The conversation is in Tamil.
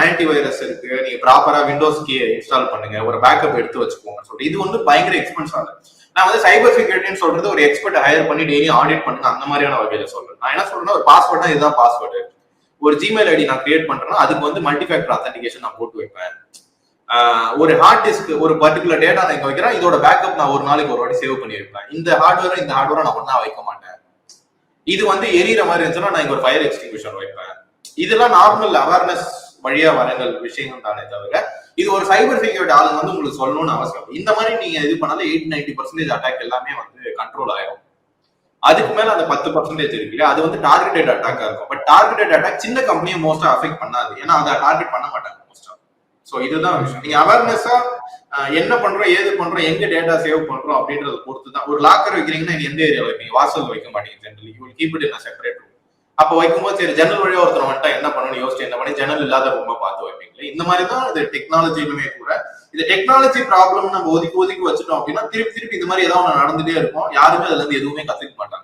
ஆன்டி வைரஸ் இருக்கு நீங்க ப்ராப்பரா விண்டோஸ் கீ இன்ஸ்டால் பண்ணுங்க ஒரு பேக்கப் எடுத்து வச்சுக்கோங்க சொல்லிட்டு. இது வந்து பயங்கர எக்ஸ்பென்ஸ் ஆகுது. நான் வந்து சைபர் செக்யூரிட்டின்னு சொல்றது ஒரு எக்ஸ்பர்ட் ஹையர் பண்ணி டெய்லி ஆடிட் பண்ணுங்க அந்த மாதிரியான வகையில சொல்றேன். நான் என்ன சொல்றேன்னா ஒரு பாஸ்வேர்ட்னா இதுதான் பாஸ்வேர்டு ஒரு ஜிமெயில் ஐடி நான் கிரியேட் பண்றேன்னா அதுக்கு வந்து மல்டி ஃபேக்டர் அத்தன்டிகேஷன் நான் போட்டு வைப்பேன். ஒரு ஹார்ட் டிஸ்க் ஒரு பர்டிகுலர் டேட்டா நான் இங்க வைக்கிறேன் இதோட பேக்கப் நான் ஒரு நாளைக்கு ஒரு வாட்டி சேவ் பண்ணியிருப்பேன் இந்த ஹார்ட்வேர் இந்த ஹார்ட்வேரை நான் ஒன்னா வைக்க மாட்டேன். இது வந்து எரியற மாதிரி இருந்துச்சுன்னா நான் இங்க ஒரு ஃபயர் எக்ஸ்டிங்யூஷன் வைப்பேன். இதெல்லாம் நார்மல் அவேர்னஸ் வழியா வரங்கள் விஷயங்கள் தானே தவிர இது ஒரு சைபர் செக்யூரிட்டி ஆளுங்க வந்து உங்களுக்கு சொல்லணும்னு அவசியம் இந்த மாதிரி நீங்க இது பண்ணாலும் எயிட் நைன்டி பர்சன்டேஜ் அட்டாக் எல்லாமே வந்து கண்ட்ரோல் ஆயிரும். அதுக்கு மேல அந்த பத்து பர்சன்டேஜ் இருக்கு இல்லையா? அது வந்து டார்கெட்டட் அட்டாக்கா இருக்கும். பட் டார்கெட்டட் அட்டாக் சின்ன கம்பெனியை மோஸ்டா அஃபெக்ட் பண்ணாது. ஏன்னா அதை டார்கெட் பண்ண மாட்டாங்க மோஸ்டா ஸோ இதுதான் விஷயம். நீங்க அவேர்னஸா என்ன பண்றோம் ஏது பண்றோம் எங்க டேட்டா சேவ் பண்றோம் அப்படின்றத பொறுத்து தான் ஒரு லாக்கர் வைக்கிறீங்கன்னா எந்த ஏரியாவில் வைப்பீங்க? வாசல் வைக்க மாட்டீங்க generally you keep it in separate room அப்ப வைக்கும்போது சரி ஜன்னல் வழியா ஒருத்தர் வந்துட்டா என்ன பண்ணணும் யோசிச்சு என்ன பண்ணி ஜன்னல் இல்லாத ரூமா பார்த்து வைப்பீங்களே? இந்த மாதிரி தான் இது டெக்னாலஜிலுமே கூட. இந்த டெக்னாலஜி ப்ராப்ளம் நம்ம ஒதுக்கி ஒதுக்கி வச்சுட்டோம் அப்படின்னா திருப்பி திருப்பி இது மாதிரி ஏதாவது ஒன்று நடந்துட்டே இருக்கும். யாருமே அதுல இருந்து எதுவுமே கத்துக்க மாட்டாங்க.